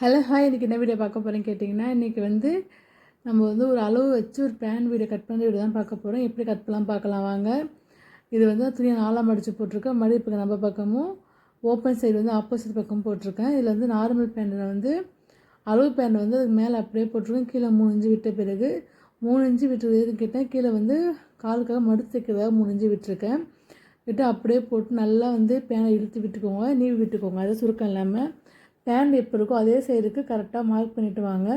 Hello hi இன்றைக்கி என்ன video பார்க்க போகிறேன்னு கேட்டிங்கன்னா இன்றைக்கி வந்து நம்ம வந்து ஒரு அளவு வச்சு ஒரு பேன் வீடியோ கட் பண்ண வீடியோ தான் பார்க்க போகிறோம் எப்படி கட் பண்ணலாம் பார்க்கலாம் வாங்க. இது வந்து துணியை நாலாம் மடித்து போட்டிருக்கேன். மடிப்புக்கு நம்ம பக்கமும் ஓப்பன் சைடு வந்து ஆப்போசிட் பக்கம் போட்டிருக்கேன். இதில் வந்து நார்மல் பேண்டில் வந்து அளவு பேன் வந்து அதுக்கு மேலே அப்படியே போட்டிருக்கேன். கீழே மூணு இன்ச்சு விட்ட பிறகு மூணு இன்ச்சு விட்டு கேட்டேன் கீழே வந்து காலுக்காக மடுத்து வைக்கிறதாக மூணு இன்ச்சு விட்டுருக்கேன். விட்டு அப்படியே போட்டு நல்லா வந்து பேனை இழுத்து விட்டுக்கோங்க. நீவி விட்டுக்கோங்க. அதை சுருக்கம் இல்லாமல் பேண்ட் எப்போ இருக்கோ அதே சைடுக்கு கரெக்டாக மார்க் பண்ணிவிட்டு வாங்க.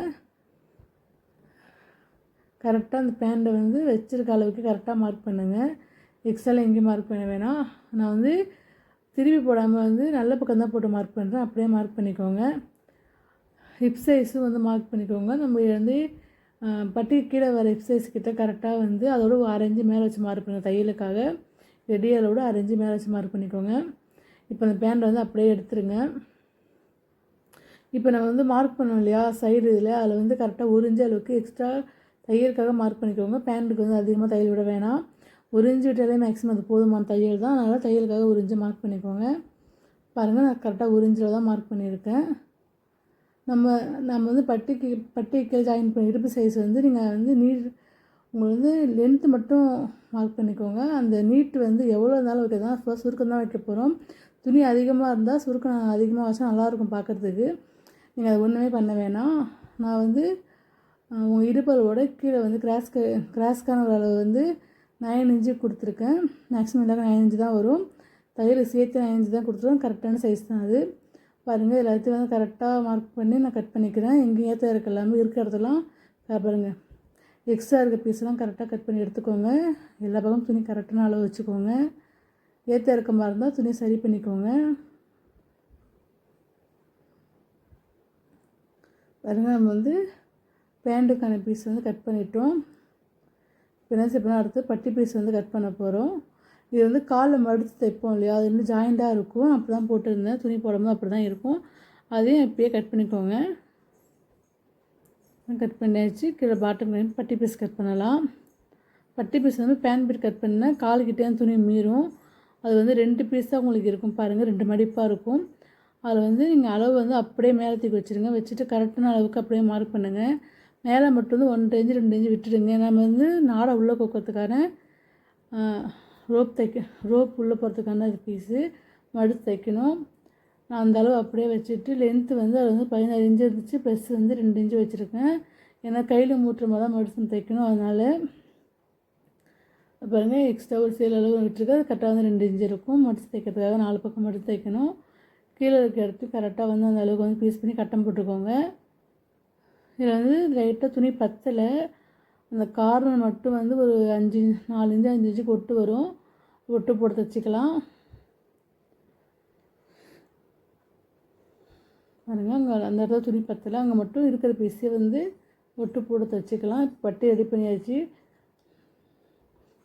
கரெக்டாக அந்த பேண்டை வந்து வச்சுருக்க அளவுக்கு கரெக்டாக மார்க் பண்ணுங்கள் எக்ஸ்ட்ராலாம் எங்கேயும் மார்க் பண்ண வேணாம். நான் வந்து திருப்பி போடாமல் வந்து நல்ல பக்கம் தான் போட்டு மார்க் பண்ணுறேன் அப்படியே மார்க் பண்ணிக்கோங்க. ஹிப் சைஸும் வந்து மார்க் பண்ணிக்கோங்க. நம்ம வந்து பட்டி கீழே வர ஹிப் சைஸ் கிட்ட கரெக்டாக வந்து அதோட அரைஞ்சி மேலே வச்சு மார்க் பண்ணுங்கள் தையலுக்காக ரெடியாலோட அரைஞ்சி மேலே வச்சு மார்க் பண்ணிக்கோங்க. இப்போ அந்த பேண்டை வந்து அப்படியே எடுத்துருங்க. இப்போ நம்ம வந்து மார்க் பண்ணோம் இல்லையா? சைடு இதில். அதில் வந்து கரெக்டாக உறிஞ்ச அளவுக்கு எக்ஸ்ட்ரா தையலுக்காக மார்க் பண்ணிக்கோங்க. பேண்ட்டுக்கு வந்து அதிகமாக தையல் விட வேணாம். உறிஞ்சி விட்டாலே மேக்ஸிமம் அது போதுமான தையல் தான். அதனால் தையலுக்காக உறிஞ்சு மார்க் பண்ணிக்கோங்க. பாருங்கள் நான் கரெக்டாக உறிஞ்சில் தான் மார்க் பண்ணியிருக்கேன். நம்ம நம்ம வந்து பட்டிக்கு பட்டிக்கு ஜாயின் பண்ணி இடுப்பு சைஸ் வந்து நீங்கள் வந்து நீட் உங்களை வந்து லென்த்து மட்டும் மார்க் பண்ணிக்கோங்க. அந்த நீட்டு வந்து எவ்வளோ இருந்தாலும் வைக்க தான். ஃபர்ஸ்ட் சுருக்கம் தான் வைக்க போகிறோம் துணி அதிகமாக இருந்தால் சுருக்கம் அதிகமாக வச்சா நல்லாயிருக்கும் பார்க்குறதுக்கு. நீங்கள் அது ஒன்றுமே பண்ண வேணாம். நான் வந்து உங்கள் இடுப்பளவோட கீழே வந்து கிராஸ் கிராஸ்க்கான ஒரு அளவு வந்து நைன் இன்ச்சு கொடுத்துருக்கேன். மேக்ஸிமம் எல்லாமே நைன் இன்ச்சு தான் வரும். தையல் சேர்த்து நைன் இன்ச்சு தான் கொடுத்துருவோம் கரெக்டான சைஸ் தான் அது. பாருங்கள் எல்லாத்தையும் வந்து கரெக்டாக மார்க் பண்ணி நான் கட் பண்ணிக்கிறேன். எங்கேயும் ஏற்ற இருக்க எல்லாமே இருக்கிற இடத்துலாம் பாருங்கள் எக்ஸ்ட்ரா இருக்க பீஸ்லாம் கரெக்டாக கட் பண்ணி எடுத்துக்கோங்க. எல்லா பக்கமும் துணி கரெக்டான அளவு வச்சுக்கோங்க. ஏற்ற இறக்கமாக இருந்தால் துணி சரி பண்ணிக்கோங்க. பாருங்கள் நம்ம வந்து பேண்ட்டுக்கான பீஸ் வந்து கட் பண்ணிட்டோம். இப்போ என்ன செய்யணும் அடுத்து பட்டி பீஸ் வந்து கட் பண்ண போகிறோம் இது வந்து காலில் மடித்து தைப்போம் இல்லையா? அது வந்து ஜாயிண்டாக இருக்கும். அப்படி தான் போட்டிருந்தேன். துணி போடும்போது அப்படி தான் இருக்கும். அதையும் இப்படியே கட் பண்ணிக்கோங்க. கட் பண்ணியாச்சு. கீழே பாட்டம் பட்டி பீஸ் கட் பண்ணலாம். பட்டி பீஸ் வந்து பேன் பீட் கட் பண்ணால் காலுக்கிட்டே துணி மீறும். அது வந்து ரெண்டு பீஸ் தான் உங்களுக்கு இருக்கும் பாருங்கள் ரெண்டு மடிப்பாக இருக்கும். அதில் வந்து நீங்கள் அளவு வந்து அப்படியே மேலே தூக்கி வச்சுருங்க. வச்சுட்டு கரெக்டான அளவுக்கு அப்படியே மார்க் பண்ணுங்கள் மேலே மட்டும் வந்து ஒன்றரை இன்ச்சு ரெண்டு இன்ச்சு விட்டுடுங்க. நம்ம வந்து நாடை உள்ளே கொக்கிறதுக்கான ரோப் தைக்க ரோப் உள்ளே போகிறதுக்கான அது பீஸு மடுத்து தைக்கணும். நான் அந்த அளவு அப்படியே வச்சுட்டு லென்த்து வந்து அது வந்து பதினாறு இன்ச்சு இருந்துச்சு. ப்ளஸ் வந்து ரெண்டு இன்ச்சு வச்சுருக்கேன். ஏன்னா கையில் மூட்டுற மாதிரி தான் மடிச்சு தைக்கணும். அதனால் பாருங்கள் எக்ஸ்ட்ரா ஒரு சேல் அளவு விட்டுருக்கு. அது கரெக்டாக வந்து ரெண்டு இன்ச்சு இருக்கும். மடித்து தைக்கிறதுக்காக நாலு பக்கம் மடித்து தைக்கணும். கீழே இருக்க இடத்துக்கு கரெக்டாக வந்து அந்த அளவுக்கு வந்து க்ரீஸ் பண்ணி கட்டம் போட்டுக்கோங்க. இதில் வந்து லைட்டாக துணி பத்தலை. அந்த கார்னர் மட்டும் வந்து ஒரு அஞ்சு நாலு இன்ச்சு அஞ்சு இன்ச்சு கொட்டு வரும். ஒட்டு போட்டு தைச்சிக்கலாம் பாருங்கள் அங்கே அந்த இடத்துல துணி பத்தலை. அங்கே மட்டும் இருக்கிற பீஸை வந்து ஒட்டு போட்டு தைச்சிக்கலாம் இப்போ பட்டி ரெடி பண்ணியாச்சு.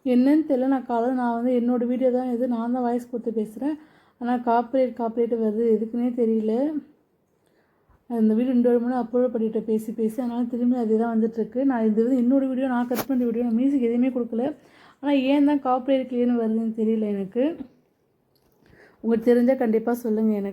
என்னன்னு தெரியல. நான் காலையில் நான் வந்து என்னோடய வீடியோ தான் எது நான் தான் வாய்ஸ் கொடுத்து பேசுகிறேன் ஆனால் காப்பரேட் காப்பரேட் வருது. எதுக்குன்னே தெரியல. அந்த வீடு ரெண்டு மணி அப்லோட் பண்ணிட்டு பேசி பேசி அதனால் திரும்பி அதே தான் வந்துட்டுருக்கு. நான் இது வந்து என்னோடய வீடியோ நான் கட் பண்ணுற வீடியோ நான் மியூசிக் எதுவுமே கொடுக்கல. ஆனால் ஏன் தான் காப்பரேட் கிளியர்னு வருதுன்னு தெரியல எனக்கு. உங்களுக்கு தெரிஞ்சால் கண்டிப்பாக சொல்லுங்கள் எனக்கு.